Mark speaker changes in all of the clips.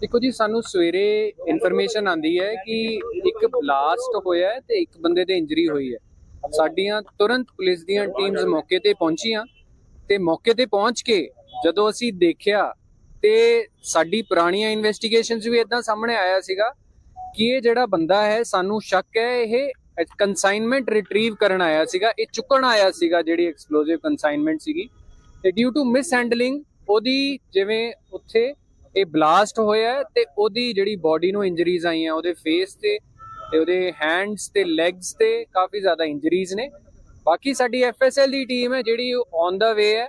Speaker 1: ਦੇਖੋ ਜੀ, ਸਾਨੂੰ ਸਵੇਰੇ ਇਨਫੋਰਮੇਸ਼ਨ ਆਂਦੀ ਹੈ ਕਿ ਇੱਕ ਬਲਾਸਟ ਹੋਇਆ ਹੈ ਤੇ ਇੱਕ ਬੰਦੇ ਤੇ ਇੰਜਰੀ ਹੋਈ ਹੈ। ਸਾਡੀਆਂ ਤੁਰੰਤ ਪੁਲਿਸ ਦੀਆਂ ਟੀਮਸ ਮੌਕੇ ਤੇ ਪਹੁੰਚੀਆਂ ਤੇ ਮੌਕੇ ਤੇ ਪਹੁੰਚ ਕੇ ਜਦੋਂ ਅਸੀਂ ਦੇਖਿਆ ਤੇ ਸਾਡੀ ਪੁਰਾਣੀਆਂ ਇਨਵੈਸਟੀਗੇਸ਼ਨਸ ਵੀ ਇਦਾਂ ਸਾਹਮਣੇ ਆਇਆ ਸੀਗਾ ਕਿ ਇਹ ਜਿਹੜਾ ਬੰਦਾ ਹੈ, ਸਾਨੂੰ ਸ਼ੱਕ ਹੈ, ਇਹ ਕਨਸਾਈਨਮੈਂਟ ਰਿਟਰੀਵ ਕਰਨ ਆਇਆ ਸੀਗਾ, ਇਹ ਚੁੱਕਣ ਆਇਆ ਸੀਗਾ ਜਿਹੜੀ ਐਕਸਪਲੋਸਿਵ ਕਨਸਾਈਨਮੈਂਟ ਸੀਗੀ ਤੇ ਡਿਊ ਟੂ ਮਿਸ ਹੈਂਡਲਿੰਗ ਉਹਦੀ ਜਿਵੇਂ ਉੱਥੇ ਇਹ ਬਲਾਸਟ ਹੋਇਆ ਤੇ ਉਹਦੀ ਜਿਹੜੀ ਬਾਡੀ ਨੂੰ ਇੰਜਰੀਜ਼ ਆਈਆਂ ਉਹਦੇ ਫੇਸ ਤੇ ਤੇ ਉਹਦੇ ਹੈਂਡਸ ਤੇ ਲੈਗਸ ਤੇ ਕਾਫੀ ਜ਼ਿਆਦਾ ਇੰਜਰੀਜ਼ ਨੇ। ਬਾਕੀ ਸਾਡੀ ਐਫਐਸਐਲ ਦੀ ਟੀਮ ਹੈ ਜਿਹੜੀ ਔਨ ਦਾ ਵੇ ਹੈ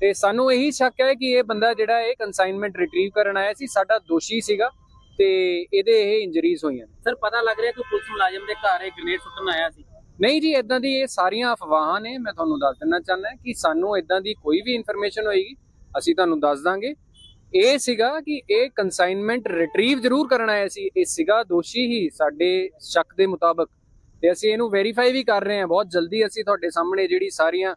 Speaker 1: ਤੇ ਸਾਨੂੰ ਇਹੀ ਸ਼ੱਕ ਹੈ ਕਿ ਇਹ ਬੰਦਾ ਜਿਹੜਾ ਇਹ ਕਨਸਾਈਨਮੈਂਟ ਰਿਟਰੀਵ ਕਰਨ ਆਇਆ ਸੀ ਸਾਡਾ ਦੋਸ਼ੀ ਸੀਗਾ ਤੇ ਇਹਦੇ ਇਹ ਇੰਜਰੀਜ਼ ਹੋਈਆਂ ਨੇ।
Speaker 2: ਸਰ ਪਤਾ ਲੱਗ ਰਿਹਾ ਕਿ ਪੁਲਿਸ ਮੁਲਾਜ਼ਮ ਦੇ ਘਰ ਇਹ ਗ੍ਰੇਨੇਡ ਸੁੱਟਣ ਆਇਆ ਸੀ।
Speaker 1: ਨਹੀਂ ਜੀ ਇਦਾਂ ਦੀ ਇਹ ਸਾਰੀਆਂ ਅਫਵਾਹਾਂ ਨੇ ਮੈਂ ਤੁਹਾਨੂੰ ਦੱਸ ਦਿੰਨਾ ਚਾਹੁੰਦਾ ਕਿ ਸਾਨੂੰ ਇਦਾਂ ਦੀ ਕੋਈ ਵੀ ਇਨਫੋਰਮੇਸ਼ਨ ਹੋਏਗੀ ਅਸੀਂ ਤੁਹਾਨੂੰ ਦੱਸ ਦਾਂਗੇ। ਇਹ ਸੀਗਾ ਕਿ ਇਹ ਕਨਸਾਈਨਮੈਂਟ ਰਿਟਰੀਵ ਜ਼ਰੂਰ ਕਰਨ ਆਇਆ ਸੀ। ਇਹ ਸੀਗਾ ਦੋਸ਼ੀ ਹੀ ਸਾਡੇ ਸ਼ੱਕ ਦੇ ਮੁਤਾਬਕ। ਤੇ ਅਸੀਂ ਇਹਨੂੰ ਵੈਰੀਫਾਈ ਵੀ ਕਰ ਰਹੇ ਹਾਂ। ਬਹੁਤ ਜਲਦੀ ਅਸੀਂ ਤੁਹਾਡੇ ਸਾਹਮਣੇ ਜਿਹੜੀ ਸਾਰੀਆਂ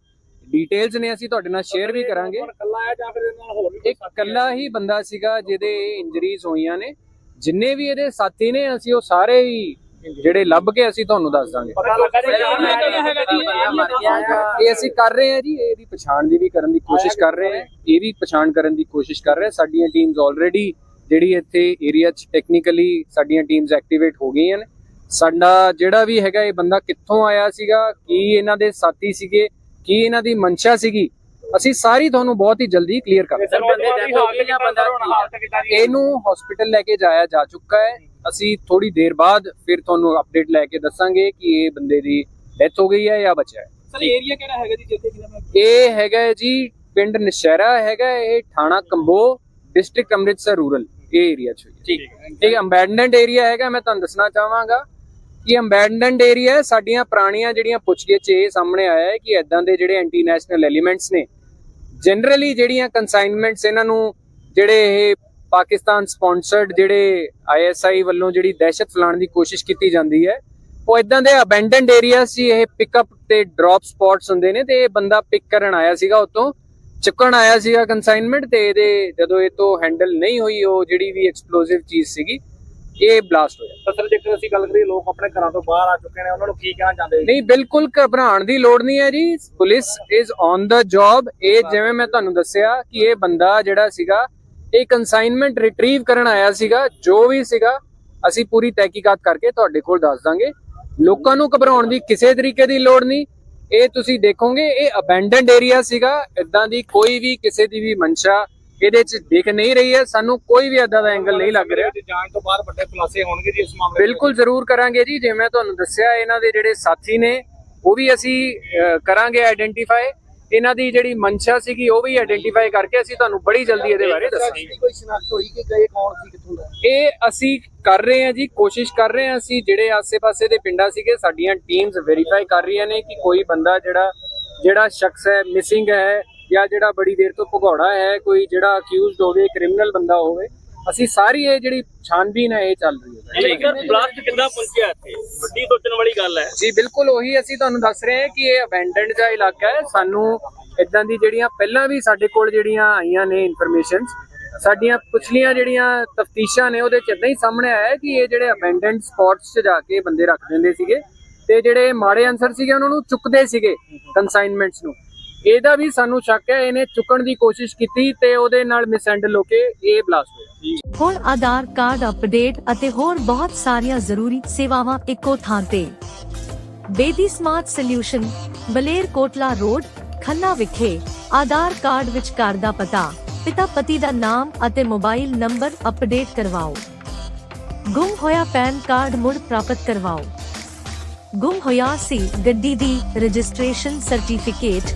Speaker 1: ਡਿਟੇਲਸ ਨੇ ਅਸੀਂ ਤੁਹਾਡੇ ਨਾਲ ਸ਼ੇਅਰ ਵੀ ਕਰਾਂਗੇ।
Speaker 3: ਇਕੱਲਾ ਆਇਆ ਜਾਂ ਫਿਰ ਨਾਲ ਹੋਰ ਵੀ
Speaker 1: ਇੱਕ ਇਕੱਲਾ ਹੀ ਬੰਦਾ ਸੀਗਾ ਜਿਹਦੇ ਇੰਜਰੀਜ਼ ਹੋਈਆਂ ਨੇ। ਜਿੰਨੇ ਵੀ ਇਹਦੇ ਸਾਥੀ ਨੇ ਅਸੀਂ ਉਹ ਸਾਰੇ ਹੀ ਜਿਹੜੇ ਲੱਭ ਕੇ ਅਸੀਂ ਤੁਹਾਨੂੰ ਦੱਸ ਦਾਂਗੇ
Speaker 3: ਪਤਾ ਲੱਗਾ ਜੀ
Speaker 2: ਕੌਣ ਹੈਗਾ ਹੈਗਾ ਜੀ?
Speaker 3: ਇਹ
Speaker 1: ਅਸੀਂ ਕਰ ਰਹੇ ਹਾਂ ਜੀ ਇਹਦੀ ਪਛਾਣ ਦੀ ਵੀ ਕਰਨ ਦੀ ਕੋਸ਼ਿਸ਼ ਕਰ ਰਹੇ ਹਾਂ ਇਹ ਵੀ ਪਛਾਣ ਕਰਨ ਦੀ ਕੋਸ਼ਿਸ਼ ਕਰ ਰਹੇ। ਸਾਡੀਆਂ ਟੀਮਸ ਆਲਰੇਡੀ ਜਿਹੜੀ ਇੱਥੇ ਏਰੀਆ 'ਚ ਟੈਕਨੀਕਲੀ ਸਾਡੀਆਂ ਟੀਮਸ ਐਕਟੀਵੇਟ ਹੋ ਗਈਆਂ ਨੇ ਸਾਡਾ ਜਿਹੜਾ ਵੀ ਹੈਗਾ ਇਹ ਬੰਦਾ ਕਿੱਥੋਂ ਆਇਆ ਸੀਗਾ ਕੀ ਇਹਨਾਂ ਦੇ ਸਾਥੀ ਸੀਗੇ ਕੀ ਇਹਨਾਂ ਦੀ ਮਨਸ਼ਾ ਸੀਗੀ ਅਸੀਂ ਸਾਰੀ ਤੁਹਾਨੂੰ ਬਹੁਤ ਹੀ ਜਲਦੀ ਕਲੀਅਰ ਕਰ
Speaker 2: ਸਰ ਬੰਦੇ death ਹੋ ਗਈ ਜਾਂ ਬੰਦਾ ਠੀਕ ਹੈ?
Speaker 1: ਇਹਨੂੰ ਹਸਪੀਟਲ ਲੈ ਕੇ ਜਾਇਆ ਜਾ ਚੁੱਕਾ ਹੈ ਅਸੀਂ ਥੋੜੀ ਦੇਰ ਬਾਅਦ ਫਿਰ ਤੁਹਾਨੂੰ ਅਪਡੇਟ ਲੈ ਕੇ ਦੱਸਾਂਗੇ ਕਿ ਇਹ ਬੰਦੇ ਦੀ ਡੈਥ ਹੋ ਗਈ ਹੈ ਜਾਂ ਬਚਿਆ ਹੈ
Speaker 2: ਸਰ ਏਰੀਆ ਕਿਹੜਾ ਹੈਗਾ ਜੀ ਜਿੱਥੇ ਕਿਹਦਾ
Speaker 1: ਇਹ ਹੈਗਾ ਜੀ ਪਿੰਡ ਨਸ਼ਹਿਰਾ ਹੈਗਾ ਇਹ ਥਾਣਾ ਕੰਬੋ ਡਿਸਟ੍ਰਿਕਟ ਅੰਮ੍ਰਿਤਸਰ ਰੂਰਲ ਇਹ ਏਰੀਆ ਚ।
Speaker 2: ਠੀਕ
Speaker 1: ਇਹ ਅੰਬੈਂਡਨਡ ਏਰੀਆ ਹੈਗਾ ਮੈਂ ਤੁਹਾਨੂੰ ਦੱਸਣਾ ਚਾਹਾਂਗਾ ਕਿ ਅੰਬੈਂਡਨਡ ਏਰੀਆ ਸਾਡੀਆਂ ਪੁਰਾਣੀਆਂ ਜਿਹੜੀਆਂ ਪੁੱਛਗਿੱਛ 'ਚ ਇਹ ਸਾਹਮਣੇ ਆਇਆ ਹੈ ਕਿ ਇਦਾਂ ਦੇ ਜਿਹੜੇ ਐਂਟੀ ਨੈਸ਼ਨਲ ਐਲੀਮੈਂਟਸ ਨੇ ਜਨਰਲੀ ਜਿਹੜੀਆਂ ਕਨਸਾਈਨਮੈਂਟਸ ਇਹਨਾਂ ਨੂੰ ਜਿਹੜੇ ਇਹ ਪਾਕਿਸਤਾਨ ਸਪਾਂਸਰਡ ਜਿਹੜੇ ਆਈਐਸਆਈ ਵੱਲੋਂ ਜਿਹੜੀ ਦਹਿਸ਼ਤ ਫੈਲਾਉਣ ਦੀ ਕੋਸ਼ਿਸ਼ ਕੀਤੀ ਜਾਂਦੀ ਹੈ ਉਹ ਇਦਾਂ ਦੇ ਅਬੈਂਡਨਡ ਏਰੀਆ ਸੀ ਇਹ ਪਿਕਅਪ ਤੇ ਡ੍ਰੌਪ ਸਪੌਟਸ ਹੁੰਦੇ ਨੇ ਤੇ ਇਹ ਬੰਦਾ ਪਿਕ ਕਰਨ ਆਇਆ ਸੀਗਾ ਉਤੋਂ ਚੁੱਕਣ ਆਇਆ ਸੀਗਾ ਕਨਸਾਈਨਮੈਂਟ ਤੇ ਇਹਦੇ ਜਦੋਂ ਇਹ ਤੋਂ ਹੈਂਡਲ ਨਹੀਂ ਹੋਈ ਉਹ ਜਿਹੜੀ ਵੀ ਐਕਸਪਲੋਸਿਵ ਚੀਜ਼ ਸੀਗੀ ਇਹ ਬਲਾਸਟ ਹੋਇਆ।
Speaker 3: ਤਾਂ ਸਰ ਜੇਕਰ ਅਸੀਂ ਗੱਲ ਕਰੀਏ ਲੋਕ ਆਪਣੇ ਘਰਾਂ ਤੋਂ ਬਾਹਰ ਆ ਚੁੱਕੇ ਨੇ ਉਹਨਾਂ ਨੂੰ ਕੀ ਕਹਿਣਾ ਚਾਹੁੰਦੇ
Speaker 1: ਨਹੀਂ ਬਿਲਕੁਲ ਘਬਰਾਉਣ ਦੀ ਲੋੜ ਨਹੀਂ ਹੈ ਜੀ। Police is on the job ਇਹ ਜਿਵੇਂ ਮੈਂ ਤੁਹਾਨੂੰ ਦੱਸਿਆ ਕਿ ਇਹ ਬੰਦਾ ਜਿਹੜਾ ਸੀਗਾ ਇਹ ਕਨਸਾਈਨਮੈਂਟ ਰਿਟਰੀਵ ਕਰਨ ਆਇਆ ਸੀਗਾ ਜੋ ਵੀ ਸੀਗਾ ਅਸੀਂ ਪੂਰੀ ਤਹਿਕੀਕਾਤ ਕਰਕੇ ਤੁਹਾਡੇ ਕੋਲ ਦੱਸ ਦਾਂਗੇ। ਲੋਕਾਂ ਨੂੰ ਘਬਰਾਉਣ ਦੀ ਕਿਸੇ ਤਰੀਕੇ ਦੀ ਲੋੜ ਨਹੀਂ। ਇਹ ਤੁਸੀਂ ਦੇਖੋਗੇ ਇਹ ਅਬੈਂਡਨਡ ਏਰੀਆ ਸੀਗਾ। ਇਦਾਂ ਦੀ ਕੋਈ ਵੀ ਕਿਸੇ ਦੀ ਵੀ ਮਨਸ਼ਾ ਇਹਦੇ ਚ ਦਿਖ ਨਹੀਂ ਰਹੀ ਹੈ। ਸਾਨੂੰ ਕੋਈ ਵੀ ਏਦਾਂ ਦਾ ਐਂਗਲ ਨਹੀਂ ਲੱਗ ਰਿਹਾ।
Speaker 3: ਜਾਣ ਤੋਂ ਬਾਅਦ ਵੱਡੇ ਖੁਲਾਸੇ ਹੋਣਗੇ ਜੀ ਇਸ ਮਾਮਲੇ
Speaker 1: ਬਿਲਕੁਲ ਜ਼ਰੂਰ ਕਰਾਂਗੇ ਜੀ। ਜਿਵੇਂ ਮੈਂ ਤੁਹਾਨੂੰ ਦੱਸਿਆ ਇਹਨਾਂ ਦੇ ਜਿਹੜੇ ਸਾਥੀ ਨੇ ਉਹ ਵੀ ਅਸੀਂ ਕਰਾਂਗੇ ਆਇਡੈਂਟੀਫਾਈ ਇਹਨਾਂ ਦੀ ਜਿਹੜੀ ਮਨਸ਼ਾ ਸੀਗੀ ਉਹ ਵੀ ਆਇਡੈਂਟੀਫਾਈ ਕਰਕੇ ਅਸੀਂ ਤੁਹਾਨੂੰ ਬੜੀ ਜਲਦੀ ਇਹਦੇ ਬਾਰੇ ਦੱਸਾਂਗੇ।
Speaker 3: ਕੋਈ ਸ਼ਨਾਖਤ ਹੋਈ ਕਿ ਕਹੇ ਕੌਣ ਸੀ ਕਿੱਥੋਂ ਦਾ?
Speaker 1: ਇਹ ਅਸੀਂ ਕਰ ਰਹੇ ਹਾਂ ਜੀ ਕੋਸ਼ਿਸ਼ ਕਰ ਰਹੇ ਹਾਂ ਅਸੀਂ ਜਿਹੜੇ ਆਸੇ-ਪਾਸੇ ਦੇ ਪਿੰਡਾਂ ਸੀਗੇ ਸਾਡੀਆਂ ਟੀਮਸ ਵੈਰੀਫਾਈ ਕਰ ਰਹੀਆਂ ਨੇ ਕਿ ਕੋਈ ਬੰਦਾ ਜਿਹੜਾ ਜਿਹੜਾ ਸ਼ਖਸ ਹੈ ਮਿਸਿੰਗ ਹੈ ਜਾਂ ਜਿਹੜਾ ਬੜੀ ਦੇਰ ਤੋਂ ਭਗੌੜਾ ਹੈ ਕੋਈ ਜਿਹੜਾ ਅਕਿਊਜ਼ਡ ਹੋਵੇ ਕ੍ਰਿਮੀਨਲ ਬੰਦਾ ਹੋਵੇ ਅਸੀਂ ਸਾਰੀ ਇਹ ਜਿਹੜੀ ਛਾਨਬੀਨ ਹੈ ਇਹ ਚੱਲ ਰਹੀ ਹੈ।
Speaker 2: ਸਰ ਬਲਾਸਟ ਕਿੱਦਾਂ ਪਹੁੰਚਿਆ ਇੱਥੇ? ਵੱਡੀ ਸੋਚਣ ਵਾਲੀ ਗੱਲ ਹੈ।
Speaker 1: ਜੀ ਬਿਲਕੁਲ ਉਹੀ ਅਸੀਂ ਤੁਹਾਨੂੰ ਦੱਸ ਰਹੇ ਹਾਂ ਕਿ ਇਹ ਅਬੈਂਡਨਡ ਜਿਹਾ ਇਲਾਕਾ ਹੈ। ਸਾਨੂੰ ਇਦਾਂ ਦੀ ਜਿਹੜੀਆਂ ਪਹਿਲਾਂ ਵੀ ਸਾਡੇ ਕੋਲ ਜਿਹੜੀਆਂ ਆਈਆਂ ਨੇ ਇਨਫੋਰਮੇਸ਼ਨਸ ਸਾਡੀਆਂ ਪਿਛਲੀਆਂ ਜਿਹੜੀਆਂ ਤਫਤੀਸ਼ਾਂ ਨੇ ਉਹਦੇ ਚ ਇਦਾਂ ਹੀ ਸਾਹਮਣੇ ਆਇਆ ਹੈ ਕਿ ਇਹ ਜਿਹੜੇ ਅਬੈਂਡਨਡ ਸਪੌਟਸ 'ਚ ਜਾ ਕੇ ਬੰਦੇ ਰੱਖ ਦਿੰਦੇ ਸੀਗੇ ਤੇ ਜਿਹੜੇ ਮਾੜੇ ਅਨਸਰ ਸੀਗੇ ਉਹਨਾਂ ਨੂੰ ਚੁੱਕਦੇ ਸੀਗੇ ਕਨਸਾਈਨਮੈਂਟਸ ਨੂੰ। ਇਹਦਾ ਵੀ ਸਾਨੂੰ ਸ਼ੱਕ ਹੈ, ਇਹਨੇ ਚੁੱਕਣ ਦੀ ਕੋਸ਼ਿਸ਼ ਕੀਤੀ ਤੇ ਉਹਦੇ ਨਾਲ ਮਿਸਹੈਂਡਲ ਹੋ ਕੇ ਇਹ ਬਲਾਸਟ ਹੋਇਆ।
Speaker 4: ਹੁਣ ਆਧਾਰ ਕਾਰਡ ਅਪਡੇਟ ਅਤੇ ਹੋਰ ਬਹੁਤ ਸਾਰੀਆਂ ਜ਼ਰੂਰੀ ਸੇਵਾਵਾਂ ਇੱਕੋ ਥਾਂ ਤੇ। Bedi smart solution Baler Kotla road, Khanna ਵਿਖੇ ਆਧਾਰ ਕਾਰਡ ਵਿੱਚ ਘਰ ਦਾ ਪਤਾ। ਪਿਤਾ ਪਤੀ ਦਾ ਨਾਮ ਅਤੇ ਮੋਬਾਈਲ ਨੰਬਰ ਅਪਡੇਟ ਕਰਵਾਓ। ਗੁੰਮ ਹੋਇਆ ਪੈਨ ਕਾਰਡ ਮੁੜ ਪ੍ਰਾਪਤ ਕਰਵਾਓ। ਗੁੰਮ ਹੋਇਆ ਸੀ ਗੱਡੀ ਦੀ ਰਜਿਸਟ੍ਰੇਸ਼ਨ ਸਰਟੀਫਿਕੇਟ